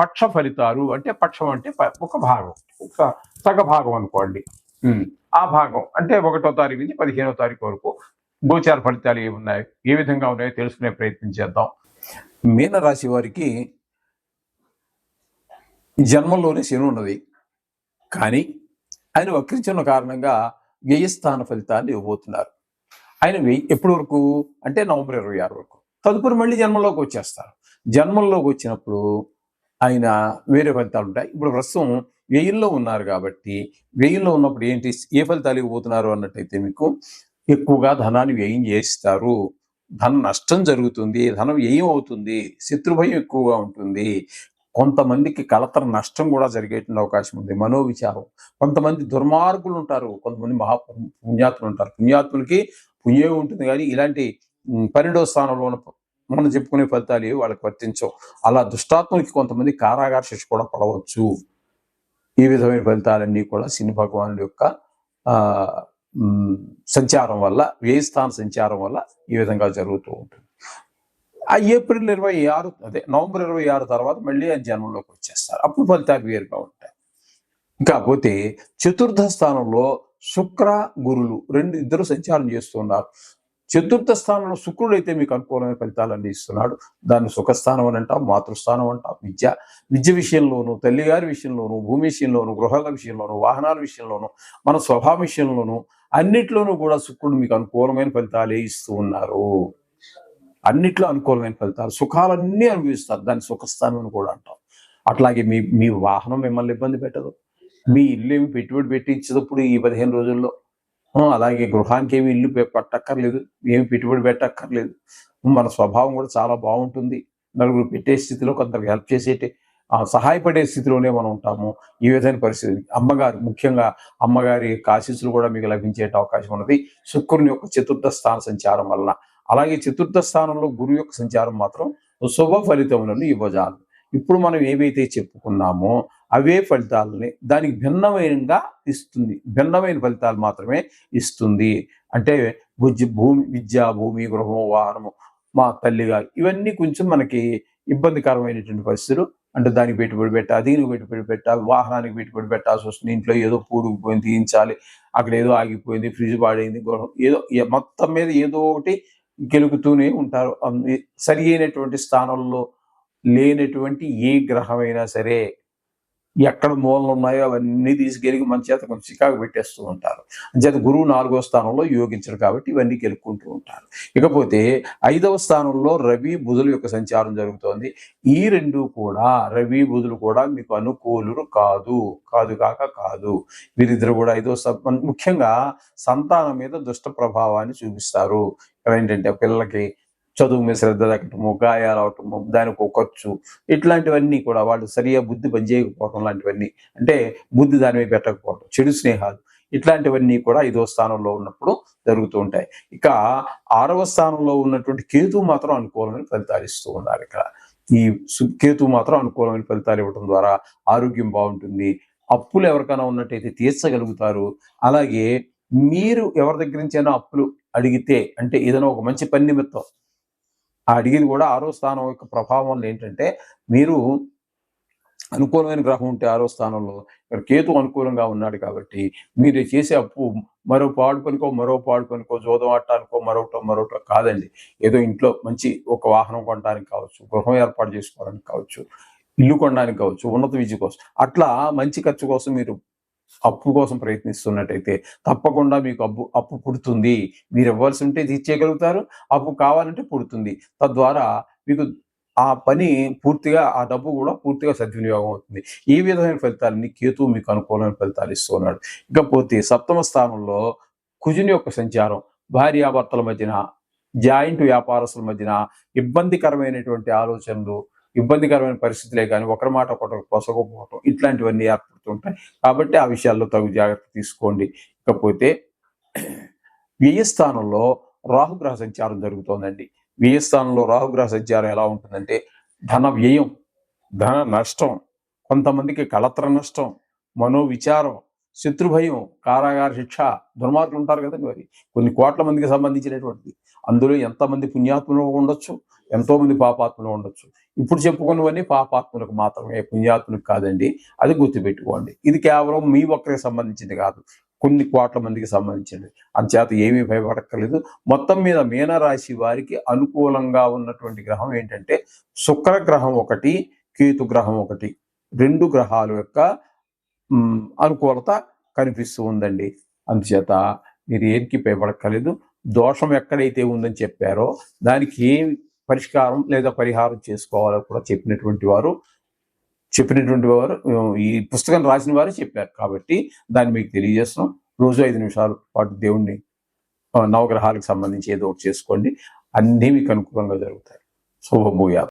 పక్ష ఫలితాలు అంటే పక్షం అంటే ఒక భాగం ఒక సగ భాగం అనుకోండి. ఆ భాగం అంటే ఒకటో తారీఖు నుంచి పదిహేనో తారీఖు వరకు గోచార ఫలితాలు ఏమున్నాయి ఏ విధంగా ఉన్నాయో తెలుసుకునే ప్రయత్నం చేద్దాం. మీనరాశి వారికి జన్మంలోనే శని ఉన్నది. కానీ ఆయన వక్రించిన కారణంగా వ్యయస్థాన ఫలితాన్ని ఇవ్వబోతున్నారు. ఆయన ఎప్పటి వరకు అంటే నవంబర్ ఇరవై ఆరు వరకు. తదుపరి మళ్ళీ జన్మంలోకి వచ్చేస్తారు. జన్మంలోకి వచ్చినప్పుడు ఆయన వేరే ఫలితాలు ఉంటాయి. ఇప్పుడు ప్రస్తుతం వెయ్యిల్లో ఉన్నారు కాబట్టి వెయ్యిల్లో ఉన్నప్పుడు ఏంటి ఏ ఫలితాలు ఇవ్వబోతున్నారు అన్నట్టయితే మీకు ఎక్కువగా ధనాన్ని వ్యయం చేస్తారు. ధన నష్టం జరుగుతుంది ధనం వ్యయం అవుతుంది శత్రుభయం ఎక్కువగా ఉంటుంది. కొంతమందికి కలతర నష్టం కూడా జరిగేటువంటి అవకాశం ఉంది. మనోవిచారం. కొంతమంది దుర్మార్గులు ఉంటారు. కొంతమంది మహా పుణ్యాత్ములు ఉంటారు. పుణ్యాత్ములకి పుణ్యం ఉంటుంది కానీ ఇలాంటి పన్నెండవ స్థానంలో ఉన్న మనం చెప్పుకునే ఫలితాలు ఏవి వాళ్ళకి వర్తించవు. అలా దుష్టాత్మకి కొంతమంది కారాగార శిక్ష కూడా పడవచ్చు. ఈ విధమైన ఫలితాలన్నీ కూడా శని భగవానుడి యొక్క ఆ, సంచారం వల్ల వ్యయస్థాన సంచారం వల్ల ఈ విధంగా జరుగుతూ ఉంటుంది. ఆ ఏప్రిల్ ఇరవై ఆరు అదే నవంబర్ ఇరవై ఆరు తర్వాత మళ్ళీ ఆయన జన్మంలోకి వచ్చేస్తారు. అప్పుడు ఫలితాలు వేరుగా ఉంటాయి. కాకపోతే చతుర్థ స్థానంలో శుక్ర గురులు రెండు ఇద్దరు సంచారం చేస్తున్నారు. చతుర్థ స్థానంలో శుక్రుడు అయితే మీకు అనుకూలమైన ఫలితాలు అందిస్తున్నాడు దాన్ని సుఖస్థానం అని అంటాం మాతృస్థానం అంటాం. విద్య విద్య విషయంలోను తల్లిగారి విషయంలోను భూమి విషయంలోను గృహాల విషయంలోను వాహనాల విషయంలోను మన స్వభావ విషయంలోను అన్నిట్లోనూ కూడా శుక్రుడు మీకు అనుకూలమైన ఫలితాలే ఇస్తూ ఉన్నారు. అన్నిట్లో అనుకూలమైన ఫలితాలు సుఖాలన్నీ అనుభవిస్తారు. దాన్ని సుఖస్థానం అని కూడా అంటాం. అట్లాగే మీ మీ వాహనం మిమ్మల్ని ఇబ్బంది పెట్టదు. మీ ఇల్లు ఏమి పెట్టుబడి పెట్టించేటప్పుడు ఈ పదిహేను రోజుల్లో. అలాగే గృహానికి ఏమి ఇల్లు పట్టక్కర్లేదు ఏమి పెట్టుబడి పెట్టక్కర్లేదు. మన స్వభావం కూడా చాలా బాగుంటుంది. నలుగురు పెట్టే స్థితిలో కొందరికి హెల్ప్ చేసేటి సహాయపడే స్థితిలోనే మనం ఉంటాము. ఈ విధమైన పరిస్థితి అమ్మగారు ముఖ్యంగా అమ్మగారి కాశీసులు ఆశీస్సులు కూడా మీకు లభించే అవకాశం ఉన్నది. శుక్రుని యొక్క చతుర్థ స్థాన సంచారం వలన. అలాగే చతుర్థ స్థానంలో గురువు యొక్క సంచారం మాత్రం శుభ ఫలితములను ఇవ్వజాలు ఇప్పుడు మనం ఏవైతే చెప్పుకున్నామో అవే ఫలితాలని దానికి భిన్నమైనగా ఇస్తుంది. భిన్నమైన ఫలితాలు మాత్రమే ఇస్తుంది. అంటే భుజ భూమి విద్య భూమి గృహము వాహనము మా తల్లిగారు ఇవన్నీ కొంచెం మనకి ఇబ్బందికరమైనటువంటి పరిస్థితులు. అంటే దానికి పెట్టుబడి పెట్టాలి దీనికి పెట్టుబడి పెట్టాలి వాహనానికి పెట్టుబడి పెట్టాల్సి వస్తుంది. ఇంట్లో ఏదో కూడుకుపోయింది తీయించాలి అక్కడ ఏదో ఆగిపోయింది ఫ్రిడ్జ్ పాడైంది గృహం ఏదో మొత్తం మీద ఏదో ఒకటి గెలుకుతూనే ఉంటారు. సరి అయినటువంటి స్థానంలో లేనటువంటి ఏ గ్రహమైనా సరే ఎక్కడ మూలలు ఉన్నాయో అవన్నీ తీసుకెళ్ళి మన చేత కొంచెం చికాకు పెట్టేస్తూ ఉంటారు. అంచేత గురువు నాలుగో స్థానంలో యోగించరు కాబట్టి ఇవన్నీ గెలుక్కుంటూ ఉంటారు. ఇకపోతే ఐదవ స్థానంలో రవి బుధుల యొక్క సంచారం జరుగుతోంది. ఈ రెండు కూడా రవి బుధులు కూడా మీకు అనుకూలు కాదు. కాదు కాక కాదు. వీరిద్దరు కూడా ఐదో ముఖ్యంగా సంతానం మీద దుష్ట ప్రభావాన్ని చూపిస్తారు. ఏంటంటే పిల్లలకి చదువు మీద శ్రద్ధ తగ్గటము గాయాలు అవటము దానికి ఒక ఖర్చు ఇట్లాంటివన్నీ కూడా వాళ్ళు సరిగా బుద్ధి పనిచేయకపోవడం లాంటివన్నీ. అంటే బుద్ధి దాని మీద పెట్టకపోవటం చెడు స్నేహాలు ఇట్లాంటివన్నీ కూడా ఐదో స్థానంలో ఉన్నప్పుడు జరుగుతూ ఉంటాయి. ఇక ఆరవ స్థానంలో ఉన్నటువంటి కేతు మాత్రం అనుకూలమైన ఫలితాలు ఇస్తూ ఉన్నారు ఇక్కడ. ఈ కేతు మాత్రం అనుకూలమైన ఫలితాలు ఇవ్వడం ద్వారా ఆరోగ్యం బాగుంటుంది. అప్పులు ఎవరికైనా ఉన్నట్టయితే తీర్చగలుగుతారు. అలాగే మీరు ఎవరి దగ్గర నుంచైనా అప్పులు అడిగితే అంటే ఏదైనా ఒక మంచి పని నిమిత్తం ఆ అడిగేది కూడా ఆరో స్థానం యొక్క ప్రభావం వల్ల ఏంటంటే మీరు అనుకూలమైన గ్రహం ఉంటే ఆరో స్థానంలో ఇక్కడ కేతు అనుకూలంగా ఉన్నాడు కాబట్టి మీరు చేసే అప్పు మరో పాడు పనికో మరో పాడు పనికో జోదం ఆడటానికో మరొకటో మరొకటో కాదండి. ఏదో ఇంట్లో మంచి ఒక వాహనం కొనడానికి కావచ్చు గృహం ఏర్పాటు చేసుకోవడానికి కావచ్చు ఇల్లు కొనడానికి కావచ్చు ఉన్నత విద్య కోసం అట్లా మంచి ఖర్చు కోసం మీరు అప్పు కోసం ప్రయత్నిస్తున్నట్టయితే తప్పకుండా మీకు అప్పు అప్పు పుడుతుంది. మీరు ఇవ్వాల్సి ఉంటే తీర్చేయగలుగుతారు అప్పు కావాలంటే పుడుతుంది. తద్వారా మీకు ఆ పని పూర్తిగా ఆ డబ్బు కూడా పూర్తిగా సద్వినియోగం అవుతుంది. ఈ విధమైన ఫలితాలని కేతు మీకు అనుకూలమైన ఫలితాలు ఇస్తున్నాడు ఇకపోతే సప్తమ స్థానంలో కుజుని యొక్క సంచారం భార్యాభర్తల మధ్యన జాయింట్ వ్యాపారస్తుల మధ్యన ఇబ్బందికరమైనటువంటి ఆలోచనలు ఇబ్బందికరమైన పరిస్థితులే కానీ ఒకరి మాట ఒకటి పొసగపోవటం ఇట్లాంటివన్నీ ఏర్పడుతుంటాయి. కాబట్టి ఆ విషయాల్లో తగు జాగ్రత్త తీసుకోండి. ఇకపోతే వ్యయస్థానంలో రాహుగ్రహ సంచారం జరుగుతోందండి. వ్యయస్థానంలో రాహుగ్రహ సంచారం ఎలా ఉంటుందంటే ధన వ్యయం ధన నష్టం కొంతమందికి కళత్ర నష్టం మనోవిచారం శత్రుభయం కారాగార శిక్ష దుర్మార్గులు ఉంటారు కదండి మరి. కొన్ని కోట్ల మందికి సంబంధించినటువంటిది. అందులో ఎంతమంది పుణ్యాత్ములు ఉండొచ్చు ఎంతోమంది పాపాత్ములు ఉండొచ్చు. ఇప్పుడు చెప్పుకున్నవన్నీ పాపాత్ములకు మాత్రమే పుణ్యాత్ములకు కాదండి. అది గుర్తుపెట్టుకోండి. ఇది కేవలం మీ ఒక్కరికి సంబంధించింది కాదు. కొన్ని కోట్ల మందికి సంబంధించింది. అంచేత ఏమీ భయపడక్కర్లేదు. మొత్తం మీద మీనరాశి వారికి అనుకూలంగా ఉన్నటువంటి గ్రహం ఏంటంటే శుక్ర గ్రహం ఒకటి కేతు గ్రహం ఒకటి. రెండు గ్రహాల యొక్క అనుకూలత కనిపిస్తూ ఉందండి. అందుచేత మీరు ఏనికి భయపడక్కర్లేదు. దోషం ఎక్కడైతే ఉందని చెప్పారో దానికి ఏ పరిష్కారం లేదా పరిహారం చేసుకోవాలో కూడా చెప్పినటువంటి వారు చెప్పినటువంటి వారు ఈ పుస్తకం రాసిన వారు చెప్పారు కాబట్టి దాన్ని మీకు తెలియజేస్తున్నాం. రోజు ఐదు నిమిషాల పాటు దేవుణ్ణి నవగ్రహాలకు సంబంధించి ఏదో ఒకటి చేసుకోండి. అన్నీ మీకు అనుకూలంగా జరుగుతాయి. శుభభూయా